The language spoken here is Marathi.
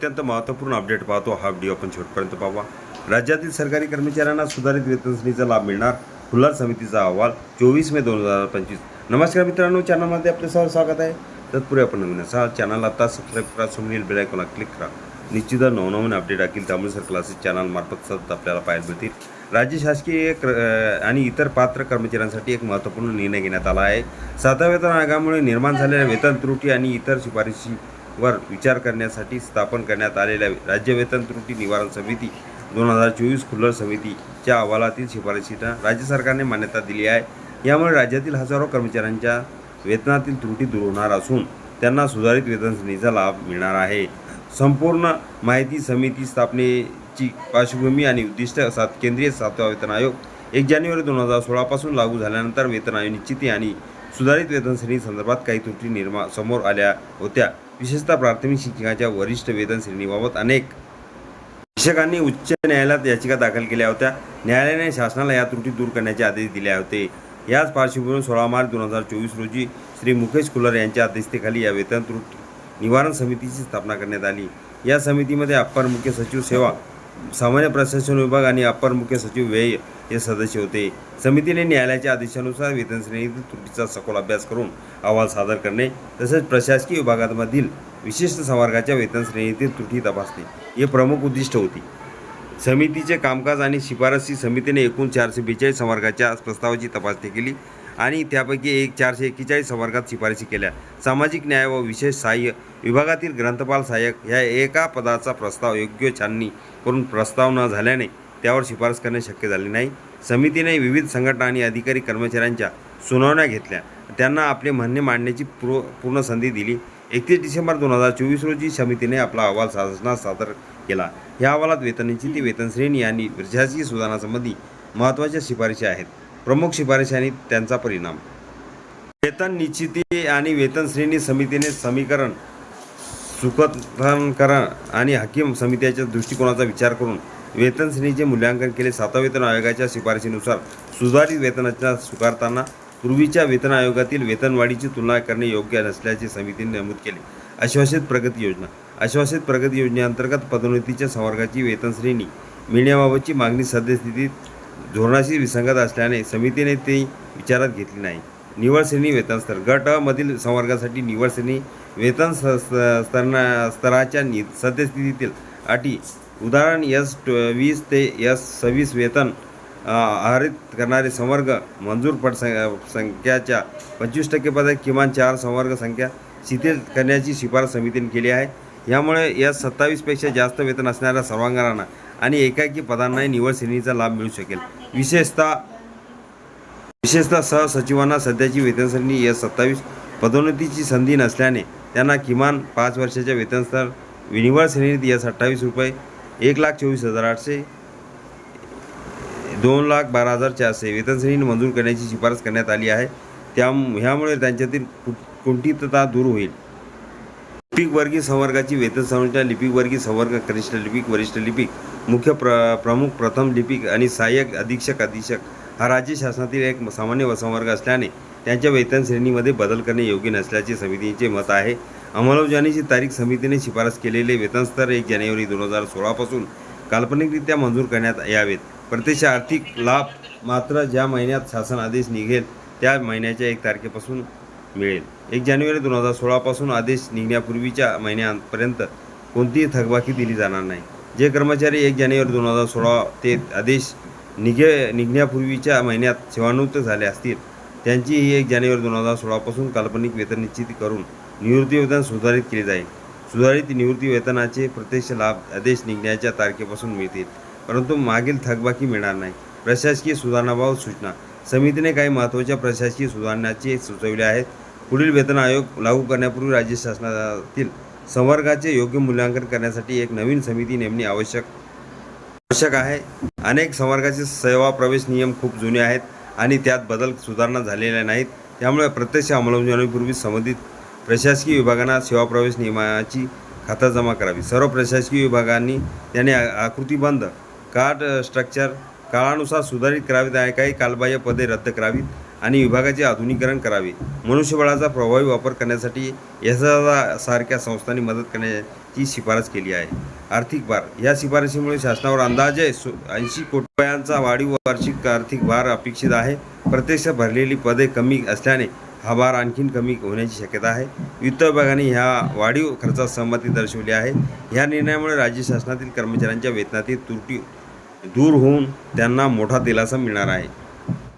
अत्यंत महत्त्वपूर्ण अपडेट पाहतो. हा व्हिडिओ आपण शेवटपर्यंत पाहावा राज्यातील सरकारी कर्मचाऱ्यांना सुधारित वेतन लाभ मिळणार? खुल्लार समितीचा अहवाल चोवीस मे दोन हजार पंचवीस. नमस्कार मित्रांनो चॅनलमध्ये आपले सर्व स्वागत आहे. तत्पूर्वी आपण नवीन असाल चॅनल आता सबस्क्राईब करा समोरील बेल आयकॉनला क्लिक करा. निश्चित नवनवीन अपडेट येतील त्यामुळे सर क्लासेस चॅनलमार्फत सतत आपल्याला पाहायला मिळतील. राज्य शासकीय क्र आणि इतर पात्र कर्मचाऱ्यांसाठी एक महत्त्वपूर्ण निर्णय घेण्यात आला आहे. सातव्या वेतन आयोगामुळे निर्माण झालेल्या वेतन त्रुटी आणि इतर शिफारशी वर विचार करण्यासाठी स्थापन करण्यात आलेल्या राज्य वेतन त्रुटी निवारण समिती दोन हजार चोवीस खुल्लर समितीच्या अहवालातील शिफारशींना राज्य सरकारने मान्यता दिली आहे. यामुळे राज्यातील हजारो कर्मचाऱ्यांच्या वेतनातील त्रुटी दूर होणार असून त्यांना सुधारित वेतन श्रेणीचा लाभ मिळणार आहे. संपूर्ण माहिती समिती स्थापनेची पार्श्वभूमी आणि उद्दिष्ट सात केंद्रीय सातवा वेतन आयोग एक जानेवारी दोन हजार सोळापासून लागू झाल्यानंतर वेतन आयोग निश्चिती आणि सुधारित वेतन श्रेणी संदर्भात काही त्रुटी निर्मा समोर आल्या होत्या. विशेषतः प्राथमिक शिक्षकाच्या वरिष्ठ वेतन श्रेणीबाबत अनेक शिक्षकांनी उच्च न्यायालयात याचिका दाखल केल्या होत्या. न्यायालयाने शासनाला या त्रुटी दूर करण्याचे आदेश दिले होते. याच पार्श्वभूमीवर सोळा मार्च दोन हजार चोवीस रोजी श्री मुकेश कुलर यांच्या अध्यक्षतेखाली या वेतन त्रुटी निवारण समितीची स्थापना करण्यात आली. या समितीमध्ये अप्पर मुख्य सचिव सेवा सामान्य प्रशासन विभाग आणि अप्पर मुख्य सचिव व्यय हे सदस्य होते. समितीने न्यायालयाच्या आदेशानुसार वेतन श्रेणीतील त्रुटीचा सखोल अभ्यास करून अहवाल सादर करणे तसेच प्रशासकीय विभागांमधील विशिष्ट संवर्गाच्या वेतन श्रेणीतील त्रुटी तपासणे हे प्रमुख उद्दिष्ट होती. समितीचे कामकाज आणि शिफारसी समितीने एकूण चारशे बेचाळीस संवर्गाच्या प्रस्तावाची तपासणी केली आणि त्यापैकी एक चारशे एक्केचाळीस संवर्गात शिफारसी केल्या. सामाजिक न्याय व विशेष सहाय्य विभागातील ग्रंथपाल सहाय्यक ह्या एका पदाचा प्रस्ताव योग्य छाननी करून प्रस्ताव न झाल्याने त्यावर शिफारस करणे शक्य झाले नाही. समितीने विविध संघटना आणि अधिकारी कर्मचाऱ्यांच्या सुनावण्या घेतल्या. त्यांना आपले म्हणणे मांडण्याची पूर्व पूर्ण संधी दिली. एकतीस डिसेंबर दोन हजार चोवीस रोजी समितीने आपला अहवाल शासनात सादर केला. या अहवालात वेतन निश्चिती वेतनश्रेणी आणि प्रशासकीय सुधारणासंबंधी महत्त्वाच्या शिफारशी आहेत. प्रमुख शिफारशी आणि त्यांचा परिणाम. वेतन निश्चिती आणि वेतन श्रेणी समितीने समीकरण सुखकरण आणि हकीम समित्याच्या दृष्टिकोनाचा विचार करून वेतन श्रेणीचे मूल्यांकन केले. सातव्या वेतन आयोगाच्या शिफारशीनुसार सुधारित वेतनाच्या स्वीकारताना पूर्वीच्या वेतन आयोगातील वेतनवाढीची तुलना करणे योग्य नसल्याचे समितीने नमूद केले. आश्वासित प्रगती योजना. आश्वासित प्रगती योजनेअंतर्गत पदोन्नतीच्या संवर्गाची वेतन श्रेणी मिळण्याबाबतची मागणी सद्यस्थितीत धोरणाशी विसंगत असल्याने समितीने ते विचारात घेतली नाही. निवड श्रेणी वेतन स्तर. गट मधील संवर्गासाठी निवड श्रेणी वेतन स- स्तराच्या नि सद्यस्थितीतील अटी उदाहरण एस वीस ते एस सव्वीस वेतन आहरित करणारे संवर्ग मंजूर पट सं- संख्याच्या पंचवीस टक्के पदे किमान चार संवर्ग संख्या शिथिल करण्याची शिफारस समितीने केली आहे. यामुळे या सत्तावीसपेक्षा जास्त वेतन असणाऱ्या सर्वांगांना आणि एकाएकी पदांनाही निवड श्रेणीचा लाभ मिळू शकेल. विशेषतः विशेषतः सहसचिवांना सध्याची वेतन श्रेणी सत्तावीस पदोन्नतीची संधी नसल्याने त्यांना किमान पाच वर्षाच्या वेतनस्तर निवड श्रेणीत यस अठ्ठावीस रुपये एक लाख चोवीस हजार आठशे दोन लाख बारा हजार चारशे. वेतनश्रेणी मंजूर करण्याची शिफारस करण्यात आली आहे. त्या ह्यामुळे त्यांच्यातील कुंठितता दूर होईल. लिपिक वर्गीय संवर्गाची वेतन संरचना लिपिक वर्गीय संवर्ग कनिष्ठ लिपिक वरिष्ठ लिपिक मुख्य प्र प्रमुख प्रथम लिपिक आणि सहाय्यक अधीक्षक अधीक्षक हा राज्य शासनातील एक सामान्य संवर्ग असल्याने त्यांच्या वेतन श्रेणीमध्ये बदल करणे योग्य नसल्याचे समितीचे मत आहे. अंमलबजावणीची तारीख समितीने शिफारस केलेले वेतनस्तर एक जानेवारी दोन हजार सोळापासून काल्पनिकरित्या मंजूर करण्यात यावेत. प्रत्यक्ष आर्थिक लाभ मात्र ज्या महिन्यात शासन आदेश निघेल त्या महिन्याच्या एक तारखेपासून मिळेल. एक जानेवारी दोन हजार सोळापासून आदेश निघण्यापूर्वीच्या महिन्यापर्यंत कोणतीही थकबाकी दिली जाणार नाही. जे कर्मचारी एक जानेवारी दोन हजार सोळा ते आदेश निघे निघण्यापूर्वीच्या महिन्यात सेवानिवृत्त झाले असतील त्यांची ही एक जानेवारी दोन हजार सोळापासून काल्पनिक वेतन निश्चित करून निवृत्तीवेतन सुधारित केले जाईल. सुधारित निवृत्ती वेतनाचे प्रत्यक्ष लाभ आदेश निघण्याच्या तारखेपासून मिळतील परंतु मागील थकबाकी मिळणार नाही. प्रशासकीय सुधारणाबाबत सूचना. समितीने काही महत्त्वाच्या प्रशासकीय सुधारणाचे सुचविले आहेत. पुढील वेतन आयोग लागू करण्यापूर्वी राज्य शासनातील संवर्गाचे योग्य मूल्यांकन करण्यासाठी एक नवीन समिती नेमणे आवश्यक आवश्यक आहे. अनेक संवर्गाचे सेवा प्रवेश नियम खूप जुने आहेत आणि त्यात बदल सुधारणा झालेल्या नाहीत. त्यामुळे प्रत्यक्ष अंमलबजावणीपूर्वी संबंधित प्रशासकीय विभागांना सेवा प्रवेश नियमाची खातरजमा करावी. सर्व प्रशासकीय विभागांनी त्याने आकृतीबंध कार्ड स्ट्रक्चर काळानुसार सुधारित करावीत आणि काही कालबाह्य पदे रद्द करावीत आणि विभागाचे आधुनिकीकरण करावे. मनुष्यबळाचा प्रभावी वापर करण्यासाठी एस सारख्या संस्थांनी मदत करण्याची शिफारस केली आहे. आर्थिक भार या शिफारशीमुळे शासनावर अंदाजे ऐंशी कोटी रुपयांचा वाढीव वार्षिक आर्थिक भार अपेक्षित आहे. प्रत्यक्ष भरलेली पदे कमी असल्याने हा भार आणखीन कमी होण्याची शक्यता आहे. वित्त विभागाने ह्या वाढीव खर्चात सहमती दर्शवली आहे. ह्या निर्णयामुळे राज्य शासनातील कर्मचाऱ्यांच्या वेतनातील त्रुटी दूर होऊन त्यांना मोठा दिलासा मिळणार आहे.